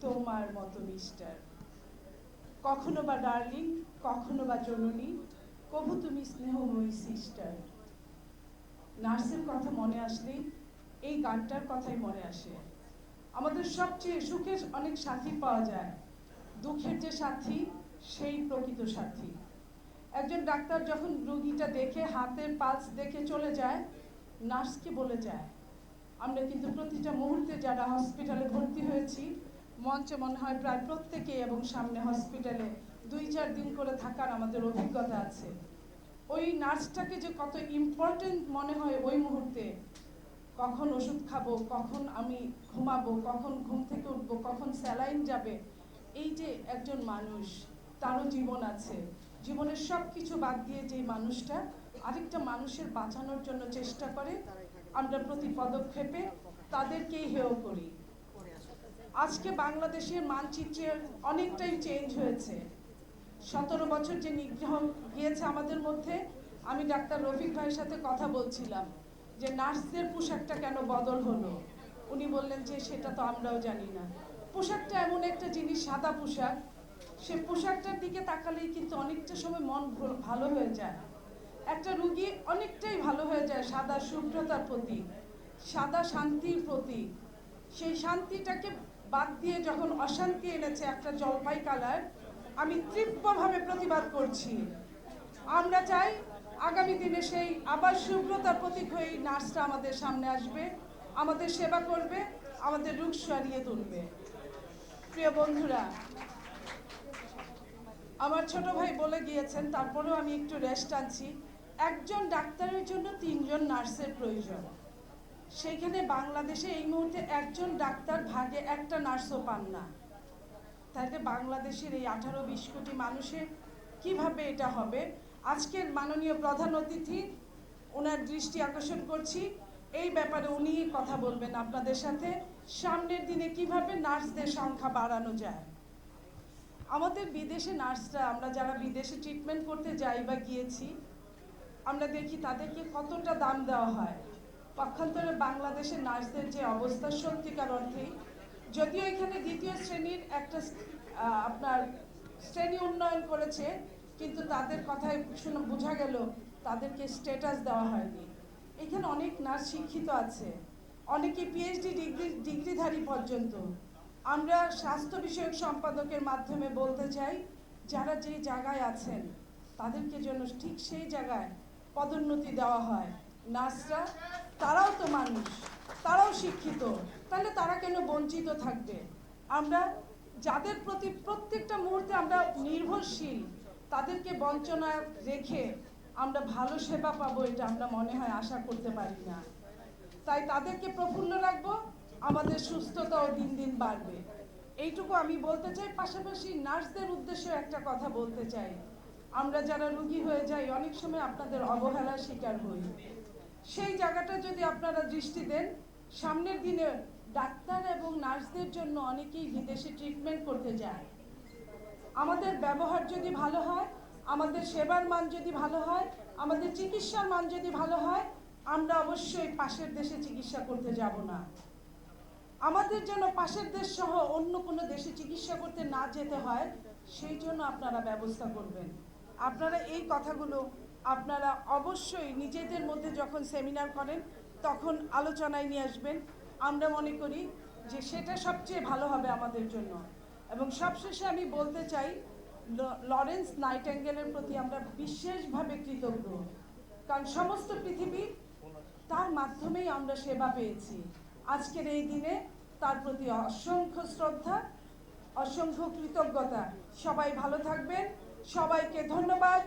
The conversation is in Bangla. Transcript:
তোমার মতো মিস্টার কখনো বা ডার্লিং কখনো বা জননী, কবু তুমি স্নেহময়ী সিস্টার নার্সের কথা মনে আসলেই এই গানটার কথাই মনে আসে। আমাদের সবচেয়ে সুখের অনেক সাথী পাওয়া যায়। দুঃখের যে সাথী, সেই প্রকৃত সাথী। একজন ডাক্তার যখন রোগীটা দেখে, হাতের পালস দেখে চলে যায়, নার্সকে বলে যায় আমরা কিন্তু প্রতিটা মুহূর্তে যারা হসপিটালে ভর্তি হয়েছি, মঞ্চে মনে হয় প্রায় প্রত্যেকে এবং সামনে হসপিটালে দুই, চার দিন করে থাকার আমাদের অভিজ্ঞতা আছে। ওই নার্সটাকে যে কত ইম্পর্টেন্ট মনে হয় ওই মুহূর্তে, কখন ওষুধ খাব, কখন আমি ঘুমাবো, কখন ঘুম থেকে উঠবো, কখন স্যালাইন যাবে, এই যে একজন মানুষ, তারও জীবন আছে। জীবনের সব কিছু বাদ দিয়ে যে মানুষটা, আরেকটা মানুষের বাঁচানোর জন্য চেষ্টা করে আমরা প্রতি পদক্ষেপে তাদেরকেই হেয় করি। আজকে বাংলাদেশের মানচিত্রের অনেকটাই চেঞ্জ হয়েছে। সতেরো বছর যে নিগ্রহ গিয়েছে আমাদের মধ্যে, আমি ডাক্তার রফিক ভাইয়ের সাথে কথা বলছিলাম যে নার্সদের পোশাকটা কেন বদল হলো? উনি বললেন যে সেটা তো আমরাও জানি না। পোশাকটা এমন একটা জিনিস, সাদা পোশাক। সে পোশাকটার দিকে তাকালেই কিন্তু অনেকটা সময় মন ভালো হয়ে যায়। একটা রুগী অনেকটাই ভালো হয়ে যায় সাদা শুভ্রতার প্রতীক সাদা শান্তির প্রতীক সেই শান্তিটাকে বাদ দিয়ে যখন অশান্তি এনেছে একটা জলপাই কালার আমি তীব্রভাবে প্রতিবাদ করছি। আমরা চাই আগামী দিনে সেই আবার শুভ্রতার প্রতীক হয়ে নার্সটা আমাদের সামনে আসবে, আমাদের সেবা করবে, আমাদের রোগ সারিয়ে তুলবে। প্রিয় বন্ধুরা, আমার ছোট ভাই বলে গিয়েছেন, তারপরেও আমি একটু রেস্ট আনছি। একজন ডাক্তারের জন্য তিনজন নার্সের প্রয়োজন। সেইখানে বাংলাদেশে এই মুহূর্তে একজন ডাক্তার ভাগে একটা নার্সও পান না। তাহলে বাংলাদেশের এই আঠারো বিশ কোটি মানুষের কীভাবে এটা হবে? আজকের মাননীয় প্রধান অতিথি, ওনার দৃষ্টি আকর্ষণ করছি। এই ব্যাপারে উনি কথা বলবেন আপনাদের সাথে। সামনের দিনে কীভাবে নার্সদের সংখ্যা বাড়ানো যায়? আমাদের বিদেশে নার্সরা, আমরা যারা বিদেশে ট্রিটমেন্ট করতে যাই বা গিয়েছি আমরা দেখি তাদেরকে কতটা দাম দেওয়া হয়। পক্ষান্তরে বাংলাদেশের নার্সদের যে অবস্থা সত্যিকার অর্থেই যদিও এখানে দ্বিতীয় শ্রেণির একটা আপনার শ্রেণি উন্নয়ন করেছে, কিন্তু তাদের কথায় শুনে বোঝা গেল তাদেরকে স্ট্যাটাস দেওয়া হয়নি। এখানে অনেক নার্স শিক্ষিত আছে, অনেকে পিএইচডি ডিগ্রি, ডিগ্রিধারী পর্যন্ত। আমরা স্বাস্থ্য বিষয়ক সম্পাদকের মাধ্যমে বলতে চাই, যারা যে জায়গায় আছেন, তাদেরকে যেন ঠিক সেই জায়গায় পদোন্নতি দেওয়া হয়। নার্সরা, তারাও তো মানুষ, তারাও শিক্ষিত, তাহলে তারা কেন বঞ্চিত থাকবে? আমরা যাদের প্রতি প্রত্যেকটা মুহূর্তে আমরা নির্ভরশীল, তাদেরকে বঞ্চনা রেখে আমরা ভালো সেবা পাবো এটা আমরা মনে হয় আশা করতে পারি না। তাই তাদেরকে প্রফুল্ল রাখব, আমাদের সুস্থতাও দিন দিন বাড়বে। এইটুকু আমি বলতে চাই, পাশাপাশি নার্সদের উদ্দেশ্যে একটা কথা বলতে চাই। আমরা যারা রুগী হয়ে যাই, অনেক সময় আপনাদের অবহেলার শিকার হই। সেই জায়গাটা যদি আপনারা দৃষ্টি দেন, সামনের দিনে ডাক্তার এবং নার্সদের জন্য অনেকেই বিদেশে ট্রিটমেন্ট করতে যায়। আমাদের ব্যবহার যদি ভালো হয়, আমাদের সেবার মান যদি ভালো হয়, আমাদের চিকিৎসার মান যদি ভালো হয়, আমরা অবশ্যই পাশের দেশে চিকিৎসা করতে যাব না। আমাদের যেন পাশের দেশ সহ অন্য কোনো দেশে চিকিৎসা করতে না যেতে হয়, সেই জন্য আপনারা ব্যবস্থা করবেন। আপনারা এই কথাগুলো আপনারা অবশ্যই নিজেদের মধ্যে যখন সেমিনার করেন, তখন আলোচনায় নিয়ে আসবেন। আমরা মনে করি যে সেটা সবচেয়ে ভালো হবে আমাদের জন্য। এবং সবশেষে আমি বলতে চাই লরেন্স নাইটেঙ্গেলের প্রতি আমরা বিশেষভাবে কৃতজ্ঞ। কারণ সমস্ত পৃথিবী তার মাধ্যমেই আমরা সেবা পেয়েছি। আজকের এই দিনে তার প্রতি অসংখ্য শ্রদ্ধা, অসংখ্য কৃতজ্ঞতা। সবাই ভালো থাকবেন। সবাইকে ধন্যবাদ।